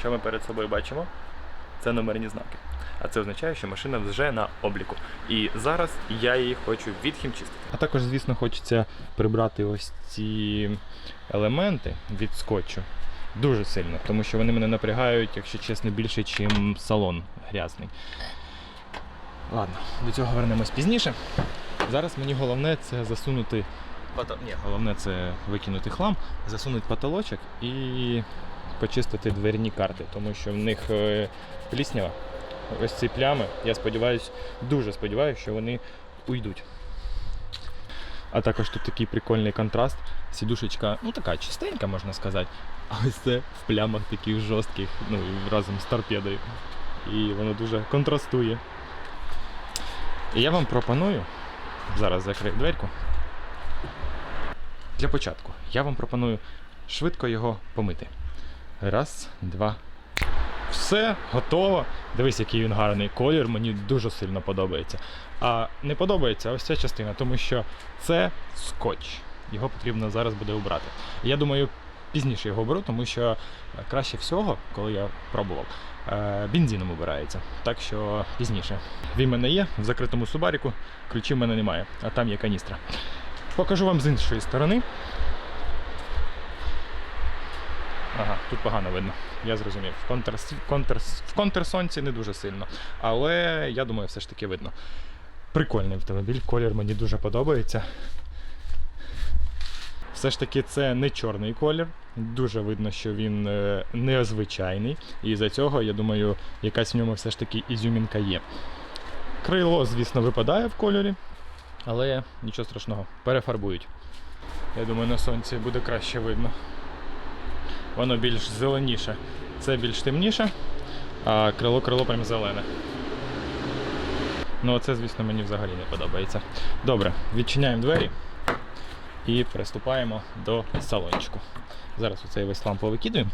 що ми перед собою бачимо? Це номерні знаки. А це означає, що машина вже на обліку. І зараз я її хочу відхімчистити. А також, звісно, хочеться прибрати ось ці елементи від скотчу дуже сильно, тому що вони мене напрягають, якщо чесно, більше, ніж салон грязний. Ладно, до цього вернемось пізніше. Зараз мені головне це засунути. Ні, головне це викинути хлам, засунути потолочок і почистити дверні карти, тому що в них е, пліснява. Ось ці плями, я сподіваюся, дуже сподіваюся, що вони уйдуть. А також тут такий прикольний контраст. Сідушечка, ну така чистенька, можна сказати. А ось це в плямах таких жорстких, ну і разом з торпедою. І воно дуже контрастує. І я вам пропоную. Зараз закрию дверку. Для початку я вам пропоную швидко його помити. Раз, два. Все, готово. Дивись, який він гарний колір, мені дуже сильно подобається. А не подобається ось ця частина, тому що це скотч. Його потрібно зараз буде обрати. Я думаю, пізніше його оберу, тому що е, краще всього, коли я пробував, е, бензином обирається. Так що пізніше. Він мене є в закритому субаріку, ключів в мене немає, а там є каністра. Покажу вам з іншої сторони. Тут погано видно. Я зрозумів. В, контр... контр... в контрсонці не дуже сильно. Але я думаю, все ж таки видно. Прикольний автомобіль, колір мені дуже подобається. Все ж таки, це не чорний колір. Дуже видно, що він е, незвичайний. І за цього, я думаю, якась в ньому все ж таки ізюмінка є. Крило, звісно, випадає в кольорі, але нічого страшного, перефарбують. Я думаю, на сонці буде краще видно. Воно більш зеленіше. Це більш темніше, а крило-крило прям зелене. Ну, це, звісно, мені взагалі не подобається. Добре, відчиняємо двері і приступаємо до салончику. Зараз оцей весь ламп повикидуємо,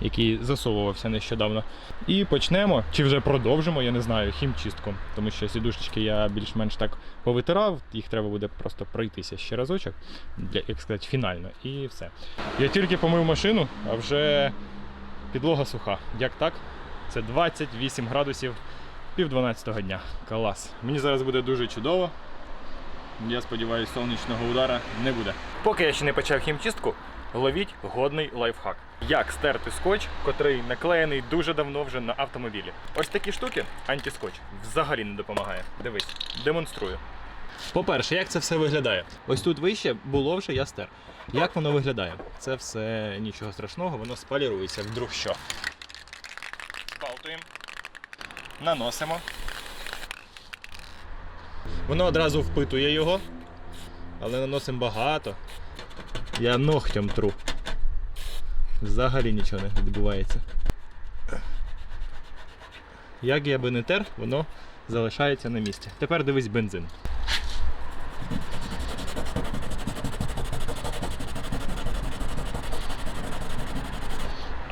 який засовувався нещодавно. І почнемо, чи вже продовжимо, я не знаю, хімчистку. Тому що сідушечки я більш-менш так повитирав, їх треба буде просто пройтися ще разочок, для, як сказати, фінально, і все. Я тільки помив машину, а вже підлога суха. Як так? Це 28 градусів пів 12 дня. Клас. Мені зараз буде дуже чудово. Я сподіваюся, сонячного удара не буде. Поки я ще не почав хімчистку, ловіть годний лайфхак. Як стерти скотч, котрий наклеєний дуже давно вже на автомобілі. Ось такі штуки, антискотч, взагалі не допомагає. Дивись, демонструю. По-перше, як це все виглядає? Ось тут вище було вже я стер. Як воно виглядає? Це все нічого страшного, воно спалірується вдруг що. Збалтуємо, наносимо. Воно одразу впитує його, але наносимо багато. Я ногтем тру. Взагалі нічого не відбувається. Як я би не тер, воно залишається на місці. Тепер дивись бензин.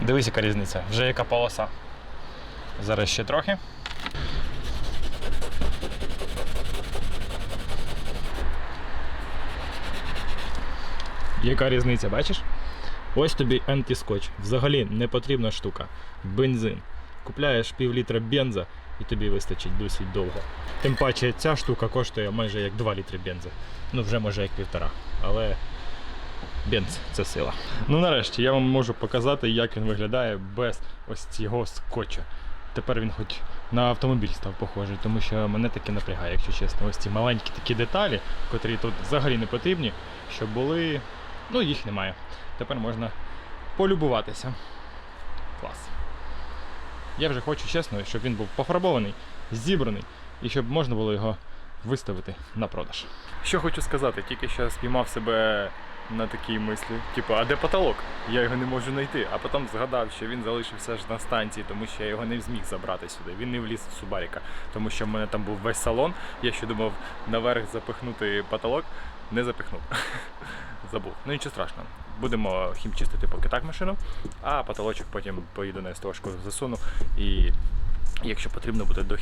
Дивись, яка різниця. Вже яка полоса. Зараз ще трохи. Яка різниця, бачиш? Ось тобі антискотч. Взагалі не потрібна штука. Бензин. Купляєш пів літра бенза і тобі вистачить досить довго. Тим паче ця штука коштує майже як 2 літри бенза. Ну вже може як півтора. Але бенз це сила. Ну нарешті я вам можу показати, як він виглядає без ось цього скотча. Тепер він хоч на автомобіль став похожий, тому що мене таке напрягає, якщо чесно. Ось ці маленькі такі деталі, котрі тут взагалі не потрібні, щоб були. Ну, їх немає. Тепер можна полюбуватися. Клас. Я вже хочу чесно, щоб він був пофарбований, зібраний і щоб можна було його виставити на продаж. Що хочу сказати, тільки що спіймав себе на такій мислі. Типу, а де потолок? Я його не можу знайти. А потім згадав, що він залишився ж на станції, тому що я його не зміг забрати сюди. Він не вліз в Субаріка, тому що в мене там був весь салон. Я ще думав наверх запихнути потолок, не запихнув. Забув. Ну нічого страшного. Будемо хімчистити поки так машину, а потолочок потім поїду на СТОшку засуну і якщо потрібно буде до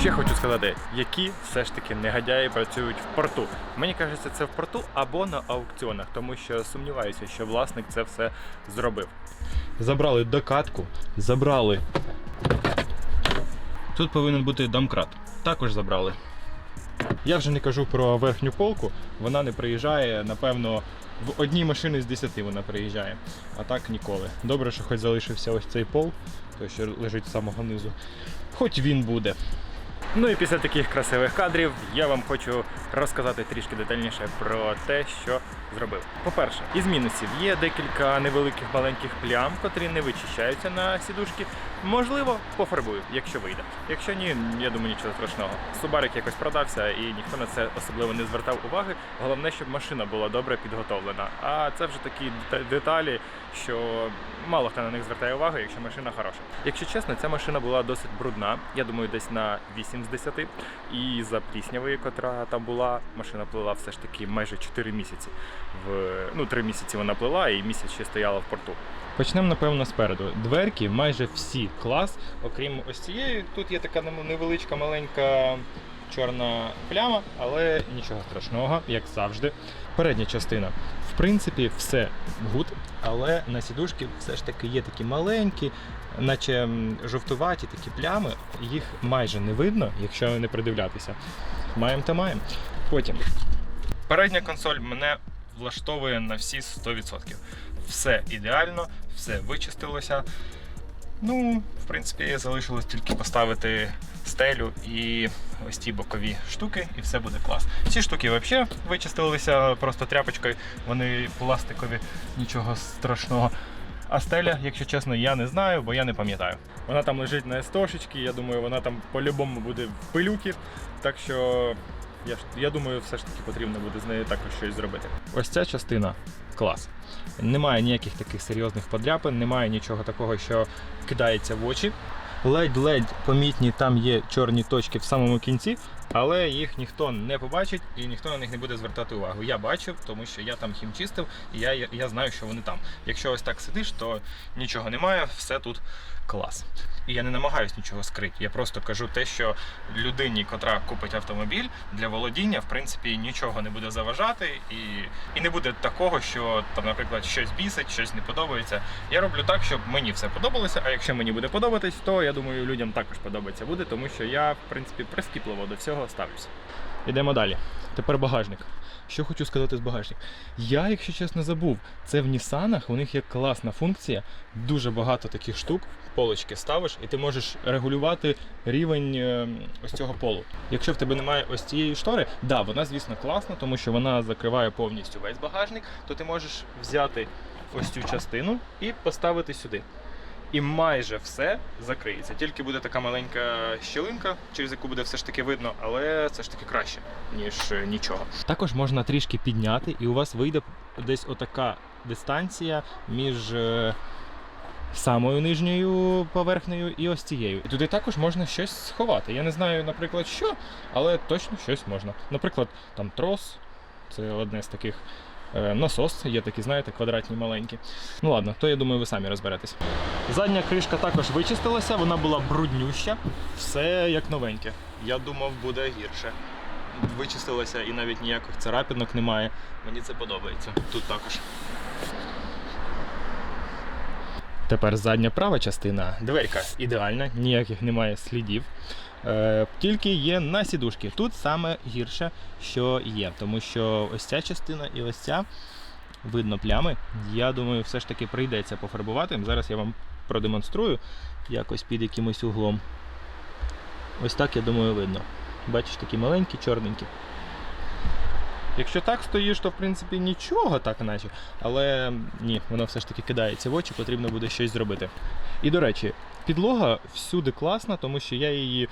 Ще хочу сказати, які все ж таки негодяї працюють в порту. Мені кажеться, це в порту або на аукціонах, тому що сумніваюся, що власник це все зробив. Забрали докатку, забрали. Тут повинен бути домкрат. Також забрали. Я вже не кажу про верхню полку, вона не приїжджає, напевно, в одній машині з 10 вона приїжджає, а так ніколи. Добре, що хоч залишився ось цей пол, той, що лежить з самого низу. Хоч він буде. Ну і після таких красивих кадрів я вам хочу розказати трішки детальніше про те, що зробив. По-перше, із мінусів є декілька невеликих маленьких плям, котрі не вичищаються на сідушки. Можливо, пофарбую, якщо вийде. Якщо ні, я думаю, нічого страшного. Субарик якось продався і ніхто на це особливо не звертав уваги. Головне, щоб машина була добре підготовлена. А це вже такі деталі, що мало хто на них звертає увагу, якщо машина хороша. Якщо чесно, ця машина була досить брудна. Я думаю, десь на 8 з 10. І за пліснявої, котра там була, машина плила все ж таки майже 4 місяці. В ну 3 місяці вона плила і місяць ще стояла в порту. Почнемо, напевно, спереду. Дверки майже всі клас, окрім ось цієї. Тут є така невеличка маленька чорна пляма, але нічого страшного, як завжди. Передня частина. В принципі, все гуд, але на сідушки все ж таки є такі маленькі, наче жовтуваті такі плями. Їх майже не видно, якщо не придивлятися. Маємо та маємо. Потім. Передня консоль мене влаштовує на всі 100%. Все ідеально, все вичистилося. Ну, в принципі, залишилось тільки поставити стелю і ось ці бокові штуки, і все буде клас. Ці штуки взагалі вичистилися просто тряпочкою, вони пластикові, нічого страшного. А стеля, якщо чесно, я не знаю, бо я не пам'ятаю. Вона там лежить на естошечці, я думаю, вона там по-любому буде в пилюки. Так що я, ж- я думаю, все ж таки потрібно буде з нею також щось зробити. Ось ця частина клас. Немає ніяких таких серйозних подряпин, немає нічого такого, що кидається в очі. Ледь-ледь помітні там є чорні точки в самому кінці, але їх ніхто не побачить і ніхто на них не буде звертати увагу. Я бачив, тому що я там хімчистив, і я, я, знаю, що вони там. Якщо ось так сидиш, то нічого немає, все тут клас. І я не намагаюся нічого скрити. Я просто кажу те, що людині, котра купить автомобіль для володіння, в принципі, нічого не буде заважати, і, і не буде такого, що там, наприклад, щось бісить, щось не подобається. Я роблю так, щоб мені все подобалося. А якщо мені буде подобатись, то я думаю, людям також подобається буде, тому що я, в принципі, прискіпливо до всього ставлюся. Йдемо далі. Тепер багажник. Що хочу сказати з багажник? Я, якщо чесно, забув, це в Нісанах, у них є класна функція, дуже багато таких штук, полочки ставиш, і ти можеш регулювати рівень е, ось цього полу. Якщо в тебе немає ось цієї штори, да, вона, звісно, класна, тому що вона закриває повністю весь багажник, то ти можеш взяти ось цю частину і поставити сюди. І майже все закриється. Тільки буде така маленька щілинка, через яку буде все ж таки видно, але це ж таки краще, ніж е, нічого. Також можна трішки підняти, і у вас вийде десь отака дистанція між е, самою нижньою поверхнею і ось цією. І туди також можна щось сховати. Я не знаю, наприклад, що, але точно щось можна. Наприклад, там трос, це одне з таких. Е, Насос, є такі, знаєте, квадратні маленькі. Ну ладно, то я думаю, ви самі розберетесь. Задня кришка також вичистилася, вона була бруднюща, все як новеньке. Я думав, буде гірше. Вичистилася і навіть ніяких царапінок немає. Мені це подобається. Тут також. Тепер задня права частина. Дверка ідеальна, ніяких немає слідів. Е, тільки є на сідушки. Тут саме гірше, що є, тому що ось ця частина і ось ця видно плями. Я думаю, все ж таки прийдеться пофарбувати. Зараз я вам продемонструю якось під якимось углом. Ось так, я думаю, видно. Бачиш, такі маленькі, чорненькі. Якщо так стоїш, то в принципі нічого так наче. Але ні, воно все ж таки кидається в очі, потрібно буде щось зробити. І до речі, підлога всюди класна, тому що я її,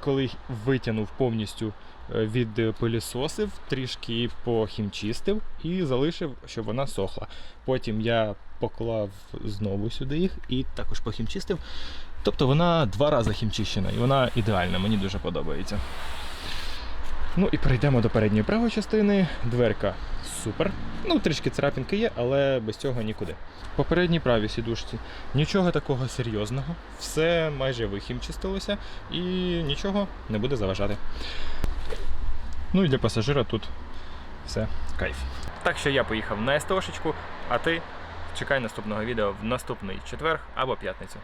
коли витягнув повністю е, від пилісосив, трішки похімчистив і залишив, щоб вона сохла. Потім я поклав знову сюди їх і також похімчистив. Тобто вона два рази хімчищена і вона ідеальна, мені дуже подобається. Ну і перейдемо до передньої правої частини. Дверка супер. Ну, трішки царапінки є, але без цього нікуди. Попередній правій сідушці нічого такого серйозного, все майже вихімчистилося і нічого не буде заважати. Ну і для пасажира тут все кайф. Так що я поїхав на СТОшечку, а ти чекай наступного відео в наступний четвер або п'ятницю.